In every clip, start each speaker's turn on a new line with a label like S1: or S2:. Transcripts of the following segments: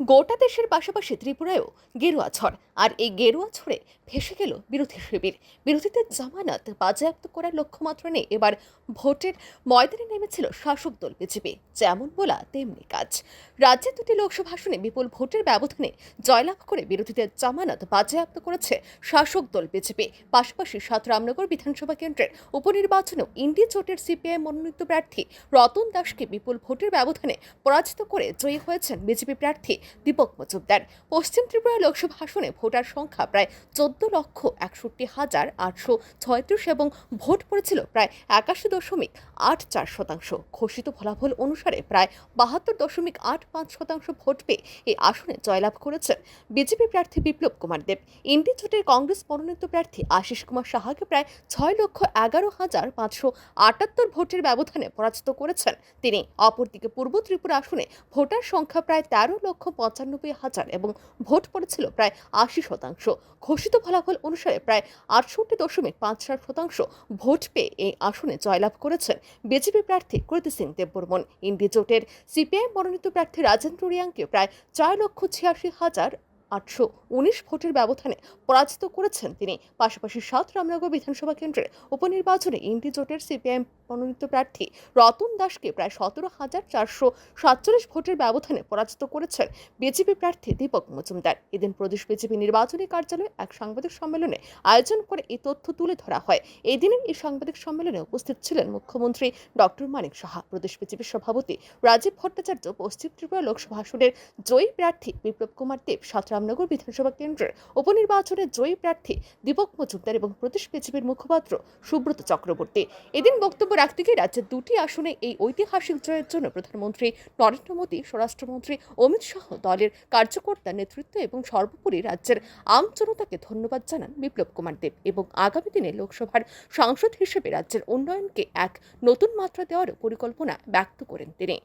S1: গোটা দেশের পাশাপাশি ত্রিপুরায়ও গেরুয়া ঝড়। আর এই গেরুয়া ঝড়ে ভেসে গেল বিরোধী শিবির। বিরোধীদের জামানত বাজেয়াপ্ত করার লক্ষ্যমাত্রা নেই। এবার ভোটের ময়দানে নেমেছিল শাসক দল বিজেপি। যেমন বলা তেমনি কাজ। রাজ্যের দুটি লোকসভা আসনে বিপুল ভোটের ব্যবধানে জয়লাভ করে বিরোধীদের জামানত বাজেয়াপ্ত করেছে শাসক দল বিজেপি। পাশাপাশি সাত রামনগর বিধানসভা কেন্দ্রের উপনির্বাচনেও ইন্ডি জোটের সিপিআই মনোনীত প্রার্থী রতন দাসকে বিপুল ভোটের ব্যবধানে পরাজিত করে জয়ী হয়েছেন বিজেপি প্রার্থী দীপক মজুমদার। পশ্চিম ত্রিপুরা লোকসভা আসনে ভোটার সংখ্যা প্রায় চোদ্দ লক্ষ একষট্টি হাজার আটশো ছয়ত্রিশ এবং ভোট পড়েছিল প্রায় একাশি দশমিক আট চার শতাংশ। ঘোষিত ফলাফল অনুসারে প্রায় বাহাত্তর দশমিক আট পাঁচ শতাংশ ভোট পেয়ে এই আসনে জয়লাভ করেছেন বিজেপি প্রার্থী বিপ্লব কুমার দেব। ইন্ডি জোটের কংগ্রেস মনোনীত প্রার্থী আশিস কুমার সাহাকে প্রায় ছয় লক্ষ এগারো হাজার পাঁচশো আটাত্তর ভোটের ব্যবধানে পরাজিত করেছেন। তিনি অপরদিকে পূর্ব ত্রিপুরা আসনে ভোটার সংখ্যা প্রায় তেরো লক্ষ পঁচানব্বই হাজার এবং ভোট পড়েছিল প্রায় আশি শতাংশ। ঘোষিত ফলাফল অনুসারে প্রায় আটষট্টি দশমিক পাঁচ চার শতাংশ ভোট পেয়ে এই আসনে জয়লাভ করেছেন বিজেপি প্রার্থী কৃতি সিং দেববর্মন। ইন্ডি জোটের সিপিআই মনোনীত প্রার্থী রাজেন্দ্র রিয়াংকে প্রায় চার লক্ষ ছিয়াশি হাজার আটশো উনিশ ভোটের ব্যবধানে পরাজিত করেছেন তিনি। পাশাপাশি সাত রামনগর বিধানসভা কেন্দ্রের উপনির্বাচনে ইন্ডি জোটের সিপিআইএম মনোনীত প্রার্থী রতন দাসকে প্রায় সতেরো হাজার চারশো সাতচল্লিশ ভোটের ব্যবধানে পরাজিত করেছেন বিজেপি প্রার্থী দীপক মজুমদার। এদিন প্রদেশ বিজেপি নির্বাচনী কার্যালয়ে এক সাংবাদিক সম্মেলনে আয়োজন করে এই তথ্য তুলে ধরা হয়। এই দিনের এই সাংবাদিক সম্মেলনে উপস্থিত ছিলেন মুখ্যমন্ত্রী ডক্টর মানিক সাহা। প্রদেশ বিজেপির সভাপতি রাজীব ভট্টাচার্য, পশ্চিম ত্রিপুরা লোকসভা আসনের জয়ী প্রার্থী বিপ্লব কুমার দেব সাতরামনগর বিধানসভা কেন্দ্রের উপনির্বাচনে জয়ী প্রার্থী দীপক মজুমদার এবং প্রদেশ বিজেপির মুখপাত্র সুব্রত চক্রবর্তী। এদিন বক্তব্য রাখতে গিয়ে রাজ্যের দুটি আসনে এই ঐতিহাসিক জয়ের জন্য প্রধানমন্ত্রী নরেন্দ্র মোদী, স্বরাষ্ট্রমন্ত্রী অমিত শাহ দলের কার্যকর্তা নেতৃত্ব এবং সর্বোপরি রাজ্যের আম জনতাকে ধন্যবাদ জানান বিপ্লব কুমার দেব এবং আগামী দিনে লোকসভার সাংসদ হিসেবে রাজ্যের উন্নয়নকে এক নতুন মাত্রা দেওয়ার পরিকল্পনা ব্যক্ত করেন তিনি।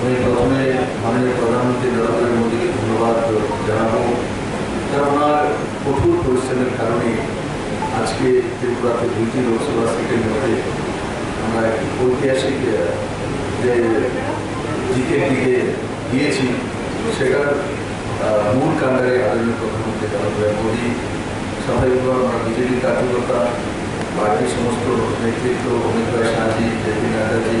S2: আমি প্রথমে মাননীয় প্রধানমন্ত্রী নরেন্দ্র মোদীকে ধন্যবাদ জানাব। কারণ ওনার কঠোর পরিশ্রমের কারণে আজকে ত্রিপুরাতে দুইটি লোকসভা সিটের মধ্যে আমরা ঐতিহাসিক যে জিতের দিকে গিয়েছি, সেটার মূল কাণ্ডারে আদরণীয় প্রধানমন্ত্রী নরেন্দ্র মোদী। স্বাভাবিকভাবে আমরা বিজেপি কার্যকর্তা, পার্টির সমস্ত নেতৃত্ব, অমিত ভাই শাহজি জেপি নাড্ডাজি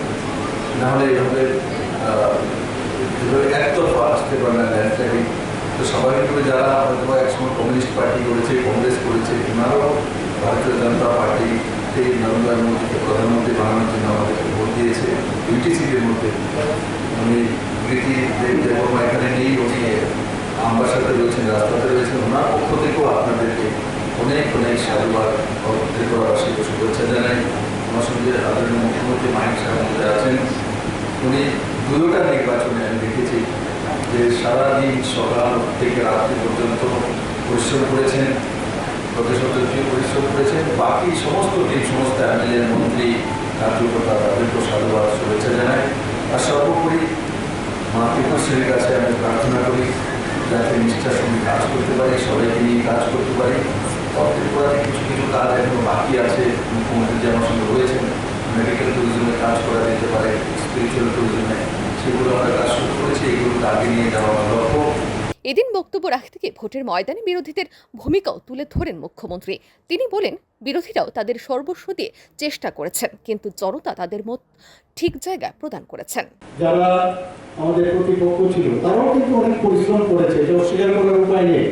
S2: নাহলে এভাবে এভাবে আসতে পারে না ল্যান্ডস্লাইডিং। তো স্বাভাবিকভাবে যারা হয়তো একসময় কমিউনিস্ট পার্টি করেছে, কংগ্রেস করেছে ওনারাও ভারতীয় জনতা পার্টিকে নরেন্দ্র মোদীকে প্রধানমন্ত্রী বানানোর জন্য আমাদেরকে ভোট দিয়েছে দুইটি মধ্যে। উনি প্রীতি দেব দেবর্মা এখানে নেই, উনি আমার রয়েছেন রাস্তাতে রয়েছেন। ওনার পক্ষ থেকেও আপনাদেরকে অনেক অনেক সাধুবাদ ত্রিপুরাবাসীকে শুভেচ্ছা জানাই। সঙ্গে আদরণীয় মুখ্যমন্ত্রী মানিক সাহেব আছেন, উনি দুটোটা নির্বাচনে আমি দেখেছি যে সারাদিন সকাল থেকে রাত্রি পর্যন্ত পরিশ্রম করেছেন প্রদেশপ্রতিনিধি পরিশ্রম করেছেন। বাকি সমস্ত টিম সমস্ত এমএলএ মন্ত্রী কার্যকর্তা তাদেরকেও সাধুবাদ, শুভেচ্ছা জানাই। আর সর্বোপরি মা ত্রিপুরের কাছে আমি প্রার্থনা করি, যাতে নিষ্ঠার সঙ্গে কাজ করতে পারি, সবাইকে নিয়ে কাজ করতে পারি। কিছু কিছু কাজ এখনও বাকি আছে মুখ্যমন্ত্রী যে সঙ্গে রয়েছেন মেডিকেল ট্যুরিজমে কাজ করা যেতে পারে স্পিরিচুয়াল ট্যুরিজমে সেগুলো আমরা কাজ শুরু করেছি এগুলোকে আগে নিয়ে যাওয়া লক্ষ্য
S1: এদিন বক্তব্য রাখতে গিয়ে ভোটের ময়দানে বিরোধীদের ভূমিকাও তুলে ধরেন মুখ্যমন্ত্রী। তিনি বলেন, বিরোধীরাও তাদের সর্বস্ব দিয়ে চেষ্টা করেছেন, কিন্তু জনতা তাদের মত ঠিক জায়গা প্রদান করেছেন।
S3: যারা আমাদের প্রতিপক্ষ ছিল, তারাও কিন্তু অনেক পরিশ্রম করেছে এটা অস্বীকার করার উপায় নেই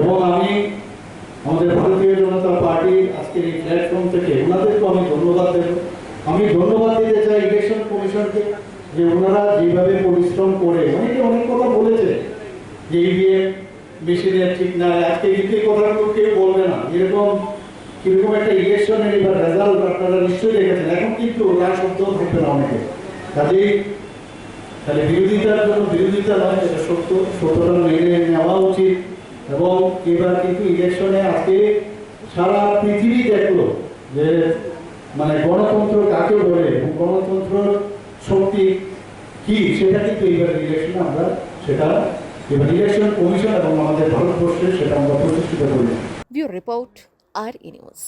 S3: এবং আমি আমাদের ভারতীয় জনতা পার্টির আজকের এই প্ল্যাটফর্ম থেকে ওনাদেরকে আমি ধন্যবাদ দেব আমি ধন্যবাদ দিতে চাই ইলেকশন কমিশনকে যে যেভাবে পরিশ্রম করে, অনেকে অনেক কথা বলেছে যে ইভিএম মেশিনের ঠিক না, আজকে এই কথাগুলো কেউ বলবে না। এরকম, কীরকম একটা ইলেকশনের এবার রেজাল্ট আপনারা নিশ্চয়ই দেখেছেন। এখন কিন্তু তার শব্দ থাকবে না অনেকে। কাজেই তাহলে বিরোধিতার জন্য বিরোধিতা নয় সেটা সত্য। সত্যটা মেনে নেওয়া উচিত। এবং এবার কিন্তু ইলেকশনে আজকে সারা পৃথিবী দেখল যে মানে গণতন্ত্র কাকে বলে গণতন্ত্র শক্তি কি? সেটা কিন্তু এইবার ইলেকশনে আমরা সেটা এবার কমিশন এবং আমাদের ভারতবর্ষে সেটা আমরা প্রতিষ্ঠিত করি।
S1: রিপোর্ট আর ই নিউজ।